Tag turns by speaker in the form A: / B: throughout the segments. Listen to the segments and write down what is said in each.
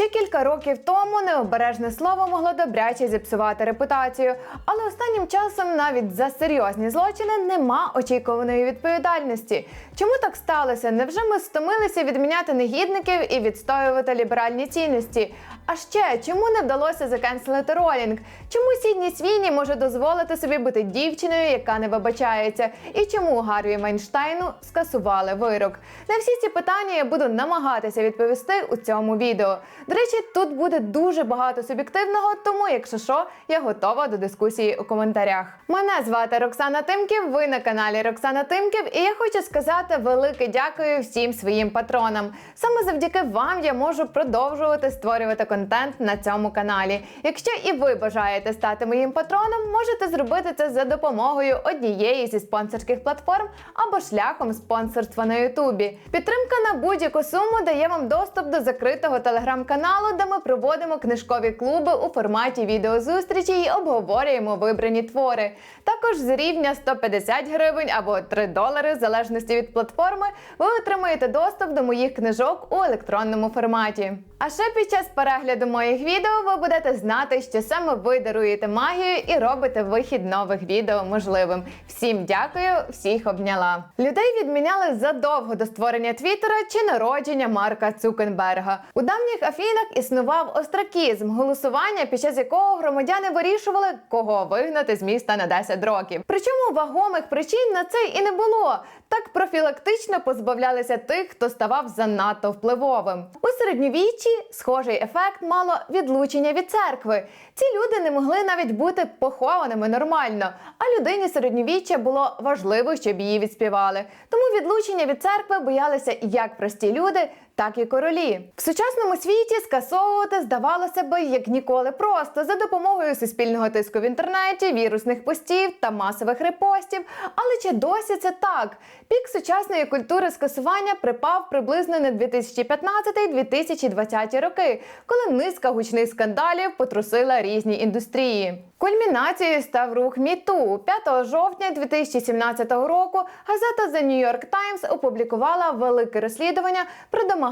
A: Ще кілька років тому необережне слово могло добряче зіпсувати репутацію, але останнім часом навіть за серйозні злочини нема очікуваної відповідальності. Чому так сталося? Невже ми стомилися відміняти негідників і відстоювати ліберальні цінності? А ще чому не вдалося закенселити ролінг? Чому Сідні Свіні може дозволити собі бути дівчиною, яка не вибачається? І чому Гарві Майнштейну скасували вирок? На всі ці питання я буду намагатися відповісти у цьому відео. До речі, тут буде дуже багато суб'єктивного, тому, якщо що, я готова до дискусії у коментарях. Мене звати Роксана Тимків. Ви на каналі Роксана Тимків, і я хочу сказати велике дякую всім своїм патронам. Саме завдяки вам я можу продовжувати створювати контент на цьому каналі. Якщо і ви бажаєте стати моїм патроном, можете зробити це за допомогою однієї зі спонсорських платформ або шляхом спонсорства на Ютубі. Підтримка на будь-яку суму дає вам доступ до закритого телеграм-каналу, де ми проводимо книжкові клуби у форматі відеозустрічі і обговорюємо вибрані твори. Також з рівня 150 гривень або 3 долари, в залежності від платформи, ви отримаєте доступ до моїх книжок у електронному форматі. А ще під час перегляду моїх відео ви будете знати, що саме ви даруєте магію і робите вихід нових відео можливим. Всім дякую, всіх обняла. Людей відміняли задовго до створення Твіттера чи народження Марка Цукенберга. У давніх Афінах існував остракізм, голосування, під час якого громадяни вирішували, кого вигнати з міста на 10 років. Причому вагомих причин на це і не було. Так профілактично позбавлялися тих, хто ставав занадто впливовим. У середньовіччі схожий ефект мало відлучення від церкви. Ці люди не могли навіть бути похованими нормально, а людині середньовіччя було важливо, щоб її відспівали. Тому відлучення від церкви боялися як прості люди, так і королі. В сучасному світі скасовувати здавалося би як ніколи просто за допомогою суспільного тиску в інтернеті, вірусних постів та масових репостів. Але чи досі це так? Пік сучасної культури скасування припав приблизно на 2015-2020 роки, коли низка гучних скандалів потрусила різні індустрії. Кульмінацією став рух МіТу. 5 жовтня 2017 року газета The New York Times опублікувала велике розслідування про домагання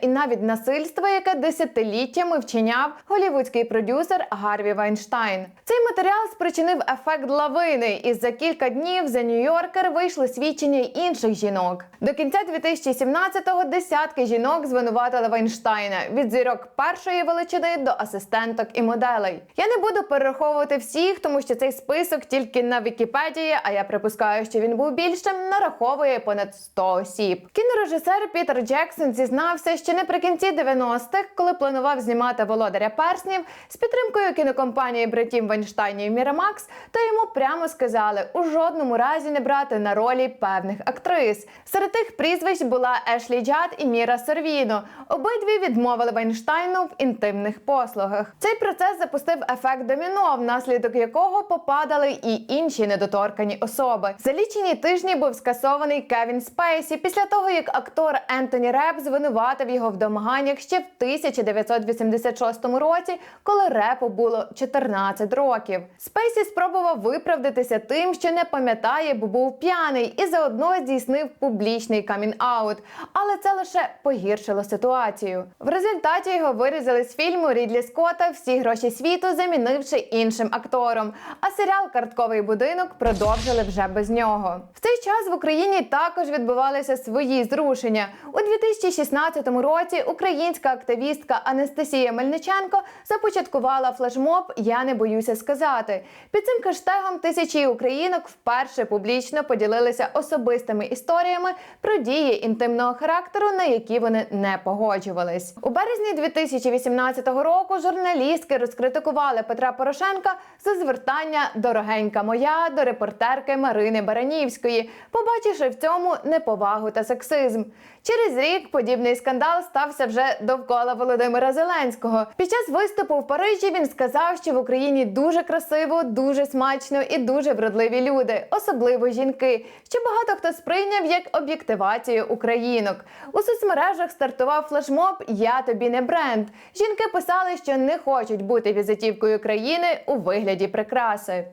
A: і навіть насильство, яке десятиліттями вчиняв голівудський продюсер Гарві Вайнштайн. Цей матеріал спричинив ефект лавини, і за кілька днів New Yorker вийшли свідчення інших жінок. До кінця 2017-го десятки жінок звинуватили Вайнштайна від зірок першої величини до асистенток і моделей. Я не буду перераховувати всіх, тому що цей список тільки на Вікіпедії, а я припускаю, що він був більшим, нараховує понад 100 осіб. Кінорежисер Пітер Джексон зізнався, що наприкінці 90-х, коли планував знімати володаря перснів з підтримкою кінокомпанії братів Вайнштайнів Мірамакс, то йому прямо сказали у жодному разі не брати на ролі певних актрис. Серед тих прізвищ була Ешлі Джад і Міра Сорвіно. Обидві відмовили Вайнштайну в інтимних послугах. Цей процес запустив ефект доміно, внаслідок якого попадали і інші недоторкані особи. За лічені тижні був скасований Кевін Спейсі після того, як актор Ентоні Реп звинуватив його в домаганнях ще в 1986 році, коли репу було 14 років. Спейсі спробував виправдатися тим, що не пам'ятає, бо був п'яний, і заодно здійснив публічний камін-аут. Але це лише погіршило ситуацію. В результаті його вирізали з фільму Рідлі Скотта Всі гроші світу, замінивши іншим актором. А серіал Картковий будинок продовжили вже без нього. В цей час в Україні також відбувалися свої зрушення. У 2016 році українська активістка Анастасія Мельниченко започаткувала флешмоб Я не боюся сказати. Під цим хештегом тисячі українок вперше публічно поділилися особистими історіями про дії інтимного характеру, на які вони не погоджувались. У березні 2018 року журналістки розкритикували Петра Порошенка за звертання Дорогенька моя до репортерки Марини Баранівської, побачивши в цьому неповагу та сексизм. Через рік подібний скандал стався вже довкола Володимира Зеленського. Під час виступу в Парижі він сказав, що в Україні дуже красиво, дуже смачно і дуже вродливі люди, особливо жінки, що багато хто сприйняв як об'єктивацію українок. У соцмережах стартував флешмоб Я тобі не бренд. Жінки писали, що не хочуть бути візитівкою країни у вигляді прикраси.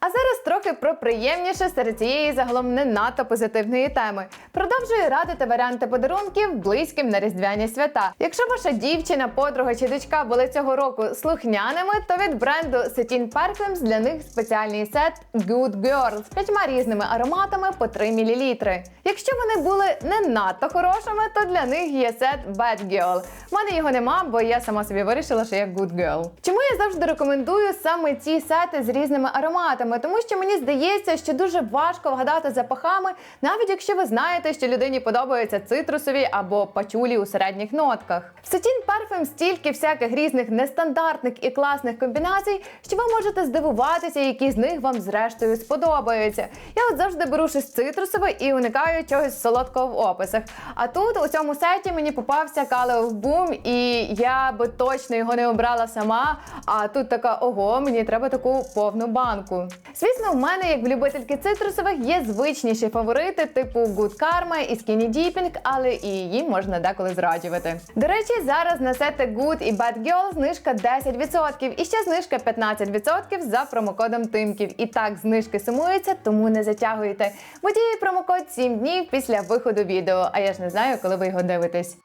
A: А зараз трохи про приємніше серед цієї загалом не надто позитивної теми. Продовжую радити варіанти подарунків близьким на різдвяні свята. Якщо ваша дівчина, подруга чи дочка були цього року слухняними, то від бренду Cetin Parfums для них спеціальний сет Good Girl з п'ятьма різними ароматами по 3 мл. Якщо вони були не надто хорошими, то для них є сет Bad Girl. У мене його нема, бо я сама собі вирішила, що я Good Girl. Чому я завжди рекомендую саме ці сети з різними ароматами? Тому що мені здається, що дуже важко вгадати запахами, навіть якщо ви знаєте, що людині подобаються цитрусові або пачулі у середніх нотках. В Cetin Parfum стільки всяких різних нестандартних і класних комбінацій, що ви можете здивуватися, які з них вам зрештою сподобаються. Я от завжди беру щось цитрусове і уникаю чогось солодкого в описах. А тут у цьому сеті мені попався Калеов Бум, і я би точно його не обрала сама. А тут така ого, мені треба таку повну банку. Звісно, в мене, як в любительки цитрусових, є звичніші фаворити, типу Good Karma і Skinny Dipping, але і їм можна деколи зраджувати. До речі, зараз на сети Good і Bad Girl знижка 10% і ще знижка 15% за промокодом Тимків. І так знижки сумуються, тому не затягуйте. Бо діє промокод 7 днів після виходу відео. А я ж не знаю, коли ви його дивитесь.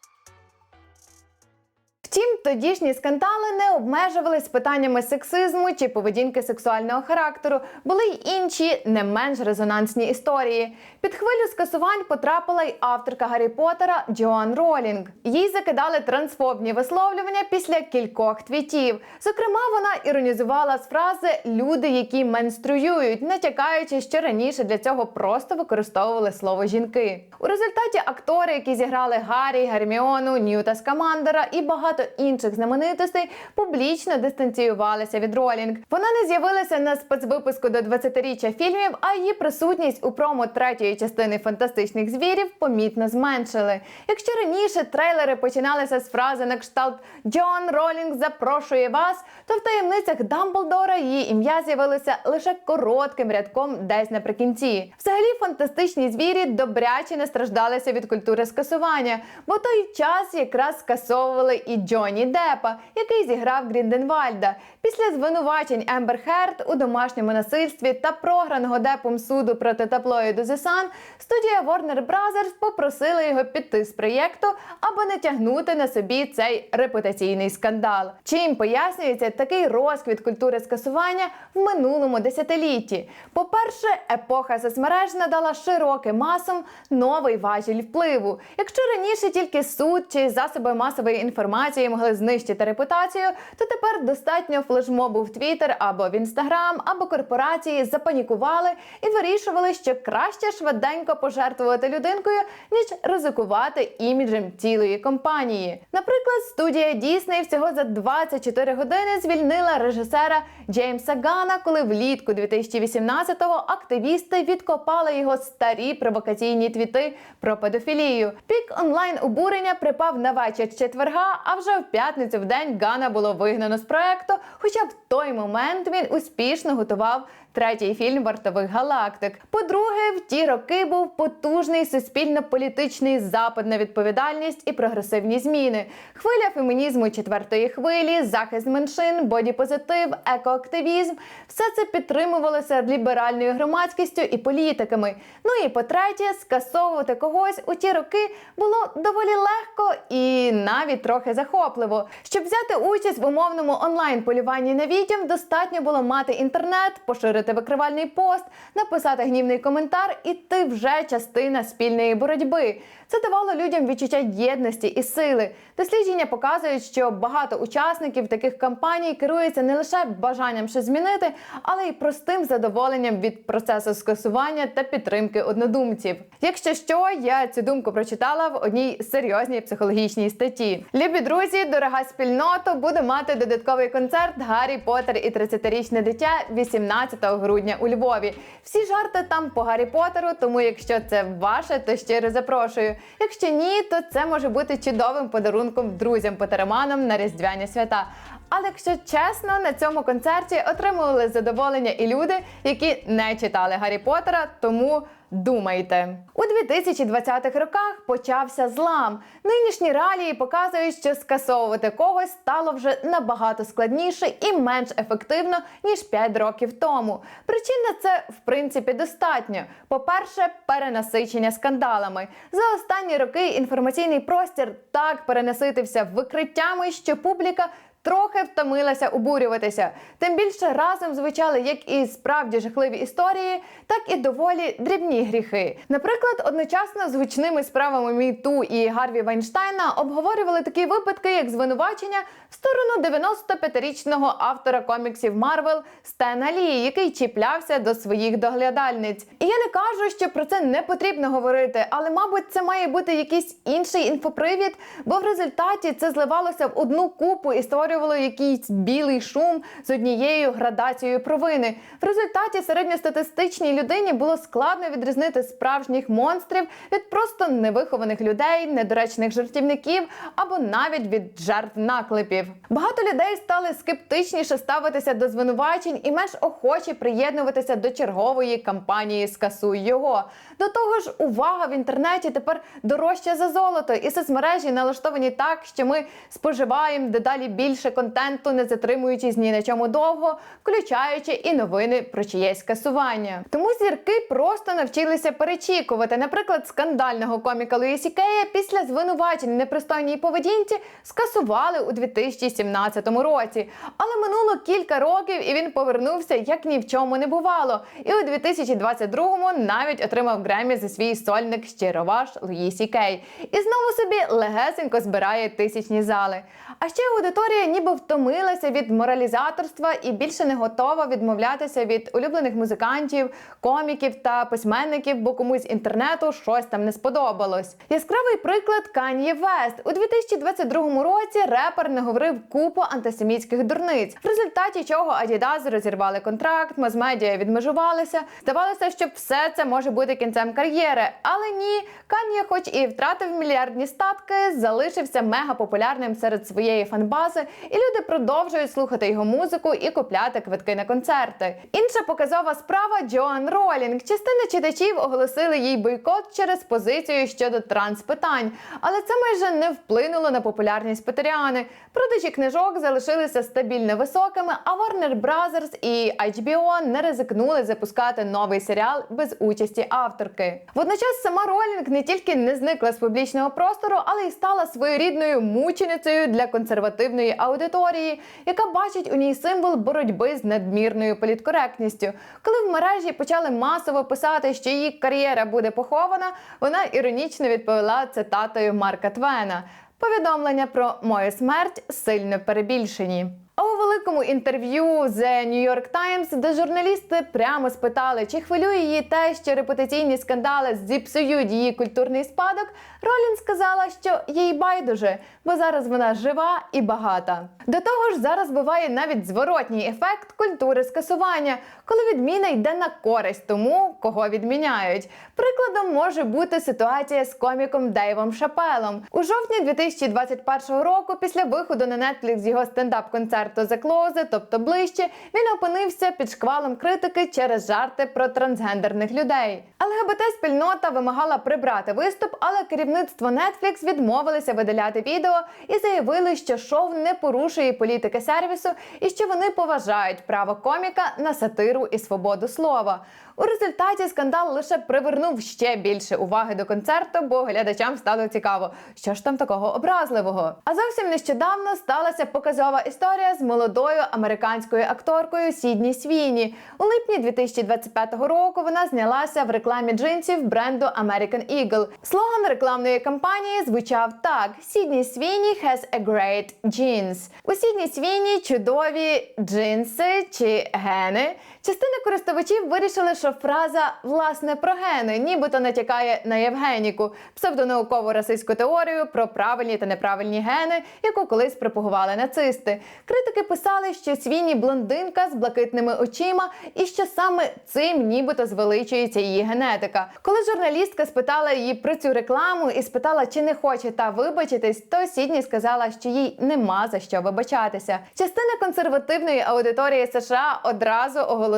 A: Втім, тодішні скандали не обмежувались питаннями сексизму чи поведінки сексуального характеру. Були й інші не менш резонансні історії. Під хвилю скасувань потрапила й авторка Гаррі Поттера Джоан Ролінг. Їй закидали трансфобні висловлювання після кількох твітів. Зокрема, вона іронізувала з фрази люди, які менструюють, натякаючи, що раніше для цього просто використовували слово жінки. У результаті актори, які зіграли Гаррі, Герміону, Ньюта Скамандера і багато інших знаменитостей, публічно дистанціювалися від Ролінг. Вона не з'явилася на спецвипуску до 20-річчя фільмів, а її присутність у промо третьої частини фантастичних звірів помітно зменшили. Якщо раніше трейлери починалися з фрази на кшталт Джон Ролінг запрошує вас, то в таємницях Дамблдора її ім'я з'явилося лише коротким рядком десь наприкінці. Взагалі, фантастичні звірі добряче не страждалися від культури скасування, бо той час якраз скасовували і Джонні Деппа, який зіграв Грінденвальда. Після звинувачень Ембер Херт у домашньому насильстві та програного Депом суду проти таблоїду The Sun, студія Warner Brothers попросила його піти з проєкту, аби не тягнути на собі цей репутаційний скандал. Чим пояснюється такий розквіт культури скасування в минулому десятилітті? По-перше, епоха соцмереж надала широким масам новий важіль впливу. Якщо раніше тільки суд чи засоби масової інформації могли знищити репутацію, то тепер достатньо флешмобу в Твіттер або в Інстаграм, або корпорації запанікували і вирішували, що краще швиденько пожертвувати людинкою, ніж ризикувати іміджем цілої компанії. Наприклад, студія Дісней всього за 24 години звільнила режисера Джеймса Гана, коли влітку 2018-го активісти відкопали його старі провокаційні твіти про педофілію. Пік онлайн обурення припав на вечір четверга, а вже в п'ятницю в день Гана було вигнано з проекту. Хоча в той момент він успішно готував третій фільм вартових галактик. По-друге, в ті роки був потужний суспільно-політичний запит на відповідальність і прогресивні зміни. Хвиля фемінізму четвертої хвилі, захист меншин, бодіпозитив, екоактивізм все це підтримувалося ліберальною громадськістю і політиками. Ну і по-третє, скасовувати когось у ті роки було доволі легко і навіть трохи захопливо. Щоб взяти участь в умовному онлайн полюванні на відьом, достатньо було мати інтернет, поширити викривальний пост, написати гнівний коментар, і ти вже частина спільної боротьби. Це давало людям відчуття єдності і сили. Дослідження показують, що багато учасників таких кампаній керуються не лише бажанням щось змінити, але й простим задоволенням від процесу скасування та підтримки однодумців. Якщо що, я цю думку прочитала в одній серйозній психологічній статті. Любі друзі, дорога спільнота, буде мати додатковий концерт Гаррі Поттер і 30-річне дитя 18 грудня у Львові. Всі жарти там по Гаррі Поттеру, тому якщо це ваше, то щиро запрошую. Якщо ні, то це може бути чудовим подарунком друзям-патераманам на різдвяні свята. Але якщо чесно, на цьому концерті отримували задоволення і люди, які не читали Гаррі Поттера, тому думайте. У 2020-х роках почався злам. Нинішні реалії показують, що скасовувати когось стало вже набагато складніше і менш ефективно ніж 5 років тому. Причин на це в принципі достатньо. По-перше, перенасичення скандалами. За останні роки інформаційний простір так перенаситився викриттями, що публіка. Трохи втомилася обурюватися. Тим більше разом звучали як і справді жахливі історії, так і доволі дрібні гріхи. Наприклад, одночасно з гучними справами Міту і Гарві Вайнштайна обговорювали такі випадки, як звинувачення в сторону 95-річного автора коміксів Марвел Стена Лі, який чіплявся до своїх доглядальниць. І я не кажу, що про це не потрібно говорити, але мабуть, це має бути якийсь інший інфопривід, бо в результаті це зливалося в одну купу і створювало якийсь білий шум з однією градацією провини. В результаті середньостатистичній людині було складно відрізнити справжніх монстрів від просто невихованих людей, недоречних жартівників або навіть від жертв наклепів. Багато людей стали скептичніше ставитися до звинувачень і менш охочі приєднуватися до чергової кампанії Скасуй його. До того ж, увага в інтернеті тепер дорожча за золото, і соцмережі налаштовані так, що ми споживаємо дедалі більше контенту, не затримуючись ні на чому довго, включаючи і новини про чиєсь скасування. Тому зірки просто навчилися перечікувати. Наприклад, скандального коміка Луїсі Кея після звинувачень непристойній поведінці скасували у 2017 році. Але минуло кілька років, і він повернувся як ні в чому не бувало. І у 2022-му навіть отримав Гремі за свій сольник Щироваш Луїсі Кей. І знову собі легесенько збирає тисячні зали. А ще аудиторія ніби втомилася від моралізаторства і більше не готова відмовлятися від улюблених музикантів, коміків та письменників, бо комусь інтернету щось там не сподобалось. Яскравий приклад Кан'є Вест у 2022 році репер наговорив купу антисемітських дурниць, в результаті чого Adidas розірвали контракт, мазмедіа відмежувалися. Здавалося, що все це може бути кінцем кар'єри, але ні, Кан'є, хоч і втратив мільярдні статки, залишився мега популярним серед своєї фанбази, і люди продовжують слухати його музику і купляти квитки на концерти. Інша показова справа Джоан Ролінг. Частина читачів оголосили їй бойкот через позицію щодо транспитань, але це майже не вплинуло на популярність Петеріани. Продажі книжок залишилися стабільно високими, а Warner Brothers і HBO не ризикнули запускати новий серіал без участі авторки. Водночас сама Ролінг не тільки не зникла з публічного простору, але й стала своєрідною мученицею для консервативної аудиторії, яка бачить у ній символ боротьби з надмірною політкоректністю. Коли в мережі почали масово писати, що її кар'єра буде похована, вона іронічно відповіла цитатою Марка Твена. Повідомлення про мою смерть сильно перебільшені. А у великому інтерв'ю The New York Times, де журналісти прямо спитали, чи хвилює її те, що репутаційні скандали зіпсують її культурний спадок, Ролін сказала, що їй байдуже, бо зараз вона жива і багата. До того ж, зараз буває навіть зворотній ефект культури скасування, коли відміна йде на користь тому, кого відміняють. Прикладом може бути ситуація з коміком Дейвом Шапелом. У жовтні 2021 року, після виходу на Netflix його стендап-концерту The Closet, тобто ближче, він опинився під шквалом критики через жарти про трансгендерних людей. ЛГБТ-спільнота вимагала прибрати виступ, але керівництво Netflix відмовилися видаляти відео і заявили, що шоу не порушує політики сервісу і що вони поважають право коміка на сатиру і свободу слова. У результаті скандал лише привернув ще більше уваги до концерту, бо глядачам стало цікаво, що ж там такого образливого. А зовсім нещодавно сталася показова історія з молодою американською акторкою Сідні Свіні. У липні 2025 року вона знялася в рекламі джинсів бренду American Eagle. Слоган рекламної кампанії звучав так: Сідні Свіні has a great jeans. У Сідні Свіні чудові джинси чи гени. Частина користувачів вирішили, що фраза власне про гени, нібито натякає на Євгеніку, псевдонаукову расистську теорію про правильні та неправильні гени, яку колись пропагували нацисти. Критики писали, що Свіні блондинка з блакитними очима, і що саме цим нібито звеличується її генетика. Коли журналістка спитала її про цю рекламу і спитала, чи не хоче та вибачитись, то Сідні сказала, що їй нема за що вибачатися. Частина консервативної аудиторії США одразу оголосила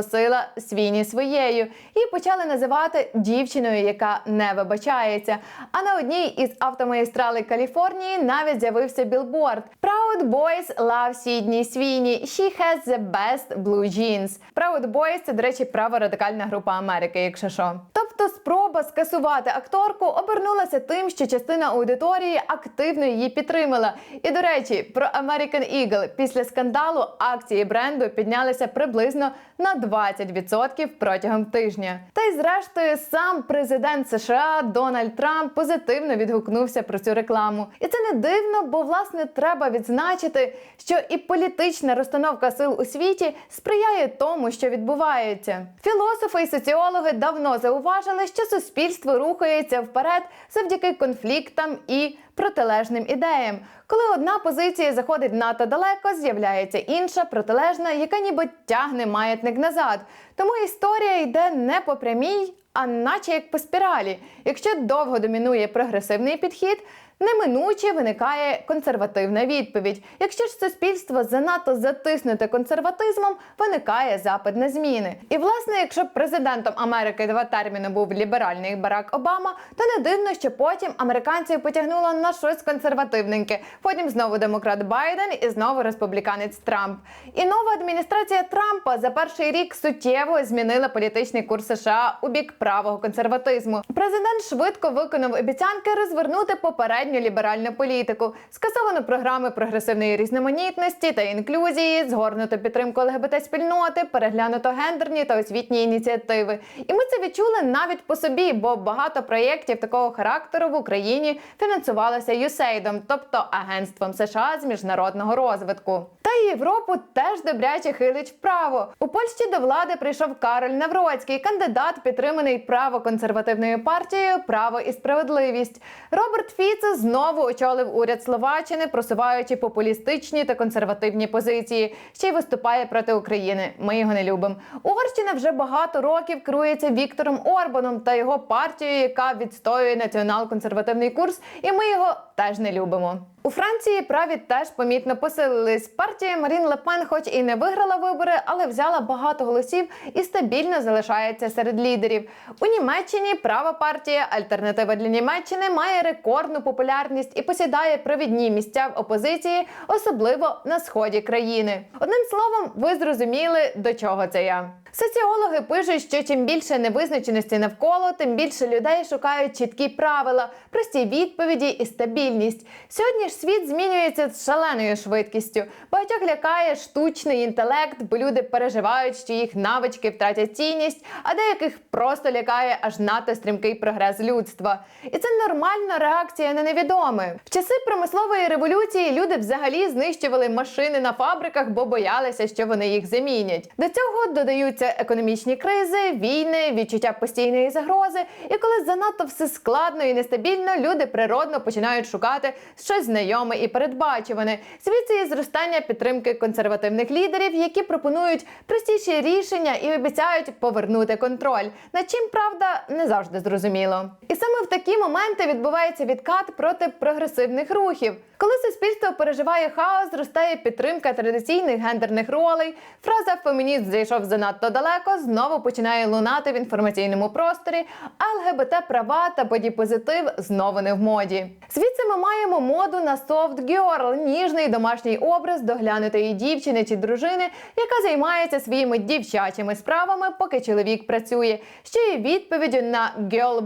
A: Свіні своєю і почали називати дівчиною, яка не вибачається. А на одній із автомагістралей Каліфорнії навіть з'явився білборд Proud Boys love Sydney Sweeney. She has the best blue jeans. Proud Boys – це, до речі, праворадикальна група Америки, якщо що. Тобто спроба скасувати акторку обернулася тим, що частина аудиторії активно її підтримала. І до речі, про American Eagle після скандалу акції бренду піднялися приблизно на 20% протягом тижня. Та й зрештою сам президент США Дональд Трамп позитивно відгукнувся про цю рекламу. І це не дивно, бо власне треба відзначити, що і політична розстановка сил у світі сприяє тому, що відбувається. Філософи і соціологи давно зауважили, що суспільство рухається вперед завдяки конфліктам і протилежним ідеям. Коли одна позиція заходить надто далеко, з'являється інша протилежна, яка ніби тягне маятник назад. Тому історія йде не по прямій, а наче як по спіралі. Якщо довго домінує прогресивний підхід, неминуче виникає консервативна відповідь. Якщо ж суспільство занадто затиснуте консерватизмом, виникає запит на зміни. І власне, якщо президентом Америки два терміни був ліберальний Барак Обама, то не дивно, що потім американців потягнуло на щось консервативненьке. Потім знову демократ Байден і знову республіканець Трамп. І нова адміністрація Трампа за перший рік суттєво змінила політичний курс США у бік правого консерватизму. Президент швидко виконав обіцянки розвернути попередню ліберальну політику, скасовано програми прогресивної різноманітності та інклюзії, згорнуто підтримку ЛГБТ спільноти, переглянуто гендерні та освітні ініціативи. І ми це відчули навіть по собі, бо багато проєктів такого характеру в Україні фінансувалося USAID, тобто агентством США з міжнародного розвитку. Та й Європу теж добряче хилить вправо. У Польщі до влади прийшов Кароль Навроцький, кандидат, підтриманий право-консервативною партією Право і справедливість. Роберт Фіце знову очолив уряд Словаччини, просуваючи популістичні та консервативні позиції. Ще й виступає проти України. Ми його не любимо. Угорщина вже багато років керується Віктором Орбаном та його партією, яка відстоює націонал-консервативний курс, і ми його теж не любимо. У Франції праві теж помітно посилились. Партія Марін Лепен, хоч і не виграла вибори, але взяла багато голосів і стабільно залишається серед лідерів. У Німеччині права партія Альтернатива для Німеччини має рекордну популярність і посідає провідні місця в опозиції, особливо на сході країни. Одним словом, ви зрозуміли, до чого це я. Соціологи пишуть, що чим більше невизначеності навколо, тим більше людей шукають чіткі правила, прості відповіді і стабільність. Сьогодні ж світ змінюється з шаленою швидкістю. Багатьох лякає штучний інтелект, бо люди переживають, що їх навички втратять цінність, а деяких просто лякає аж надто стрімкий прогрес людства. І це нормальна реакція на невідоме. В часи промислової революції люди взагалі знищували машини на фабриках, бо боялися, що вони їх замінять. До цього додаються економічні кризи, війни, відчуття постійної загрози. І коли занадто все складно і нестабільно, люди природно починають шукати щось знайоме і передбачуване. Звідси і зростання підтримки консервативних лідерів, які пропонують простіші рішення і обіцяють повернути контроль. На чим правда не завжди зрозуміло. І саме в такі моменти відбувається відкат проти прогресивних рухів. Коли суспільство переживає хаос, зростає підтримка традиційних гендерних ролей. Фраза фемініст зайшов занадто далеко, знову починає лунати в інформаційному просторі. ЛГБТ права та бодіпозитив знову не в моді. Звідси ми маємо моду на soft girl – ніжний домашній образ доглянутої дівчини чи дружини, яка займається своїми дівчачими справами, поки чоловік працює, що є відповіддю на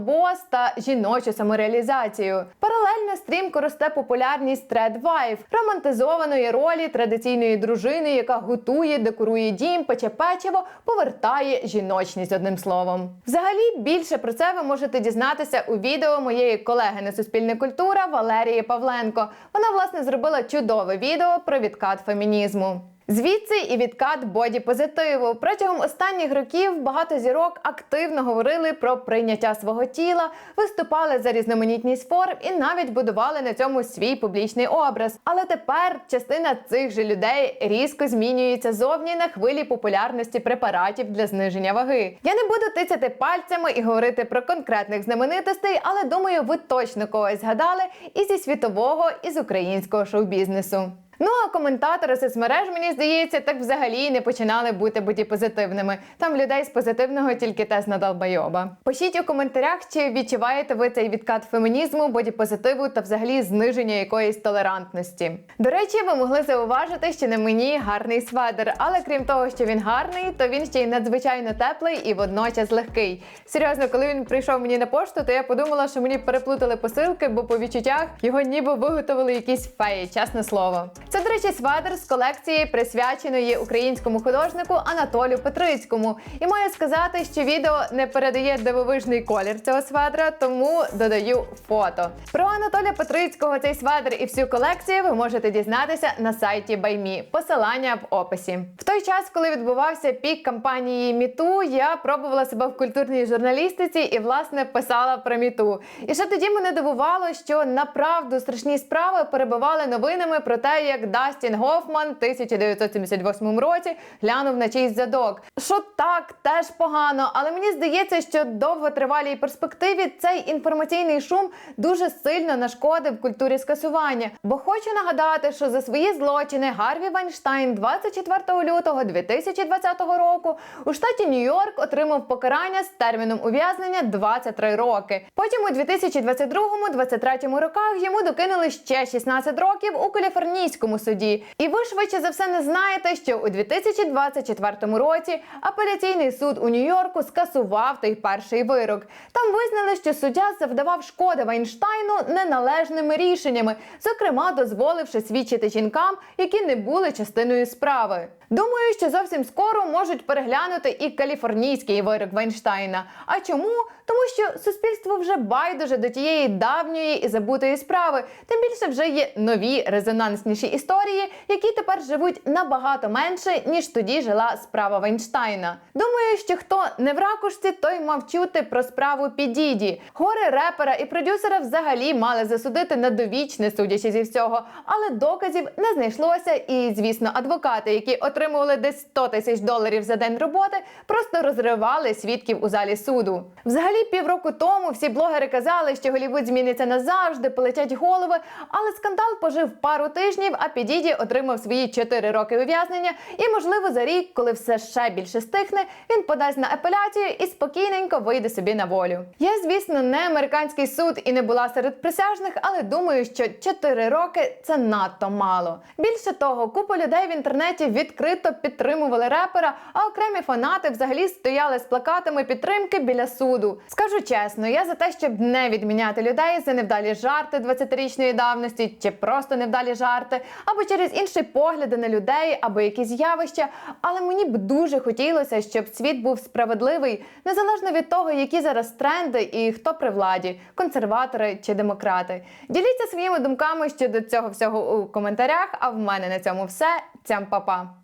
A: boss та жіночу самореалізацію. Паралельно стрімко росте популярність wife – романтизованої ролі традиційної дружини, яка готує, декорує дім, пече печиво, повертає жіночність одним словом. Взагалі більше про це ви можете дізнатися у відео моєї колеги на Суспільне культура Валерії Павленко. Вона власне зробила чудове відео про відкат фемінізму. Звідси і відкат боді-позитиву. Протягом останніх років багато зірок активно говорили про прийняття свого тіла, виступали за різноманітність форм і навіть будували на цьому свій публічний образ. Але тепер частина цих же людей різко змінюється зовні на хвилі популярності препаратів для зниження ваги. Я не буду тицяти пальцями і говорити про конкретних знаменитостей, але думаю, ви точно когось згадали і зі світового, і з українського шоу-бізнесу. Ну а коментатори соцмереж, мені здається, так взагалі не починали бути бодіпозитивними. Там людей з позитивного тільки тест на долбайоба. Пишіть у коментарях, чи відчуваєте ви цей відкат фемінізму, бодіпозитиву та взагалі зниження якоїсь толерантності. До речі, ви могли зауважити, що на мені гарний сведер, але крім того, що він гарний, то він ще й надзвичайно теплий і водночас легкий. Серйозно, коли він прийшов мені на пошту, то я подумала, що мені переплутали посилки, бо по відчуттях його ніби виготовили якісь феї, чесне слово. Це, до речі, сведер з колекції, присвяченої українському художнику Анатолію Петрицькому. І маю сказати, що відео не передає дивовижний колір цього сведра, тому додаю фото. Про Анатолія Петрицького цей сведер і всю колекцію ви можете дізнатися на сайті Баймі. Посилання в описі. В той час, коли відбувався пік кампанії Міту, я пробувала себе в культурній журналістиці і власне писала про Міту. І ще тоді мене дивувало, що направду страшні справи перебивали новинами про те, як Дастін Гофман в 1978 році глянув на чийсь задок. Що так, теж погано, але мені здається, що довготривалій перспективі цей інформаційний шум дуже сильно нашкодив культурі скасування. Бо хочу нагадати, що за свої злочини Гарві Вайнштайн 24 лютого 2020 року у штаті Нью-Йорк отримав покарання з терміном ув'язнення 23 роки. Потім у 2022-2023 роках йому докинули ще 16 років у каліфорнійському суді. І ви швидше за все не знаєте, що у 2024 році апеляційний суд у Нью-Йорку скасував той перший вирок. Там визнали, що суддя завдавав шкоди Вайнштайну неналежними рішеннями, зокрема дозволивши свідчити жінкам, які не були частиною справи. Думаю, що зовсім скоро можуть переглянути і каліфорнійський вирок Вайнштайна. А чому? Тому що суспільство вже байдуже до тієї давньої і забутої справи. Тим більше вже є нові резонансніші історії, які тепер живуть набагато менше, ніж тоді жила справа Вайнштайна. Думаю, що хто не в ракушці, той мав чути про справу Підіді. Гори репера і продюсера взагалі мали засудити на довічне, судячи зі всього, але доказів не знайшлося. І, звісно, адвокати, які отримували десь 100 тисяч доларів за день роботи, просто розривали свідків у залі суду. Взагалі, півроку тому всі блогери казали, що Голівуд зміниться назавжди, полетять голови. Але скандал пожив пару тижнів, а Підіді отримав свої 4 роки ув'язнення. І, можливо, за рік, коли все ще більше стихне, він подасть на апеляцію і спокійненько вийде собі на волю. Я, звісно, не американський суд і не була серед присяжних, але думаю, що 4 роки це надто мало. Більше того, купа людей в інтернеті відкрито підтримували репера, а окремі фанати взагалі стояли з плакатами підтримки біля суду. Скажу чесно, я за те, щоб не відміняти людей за невдалі жарти 20-річної давності, чи просто невдалі жарти, або через інші погляди на людей, або якісь явища. Але мені б дуже хотілося, щоб світ був справедливий, незалежно від того, які зараз тренди і хто при владі, консерватори чи демократи. Діліться своїми думками щодо цього всього у коментарях. А в мене на цьому все. Цям папа.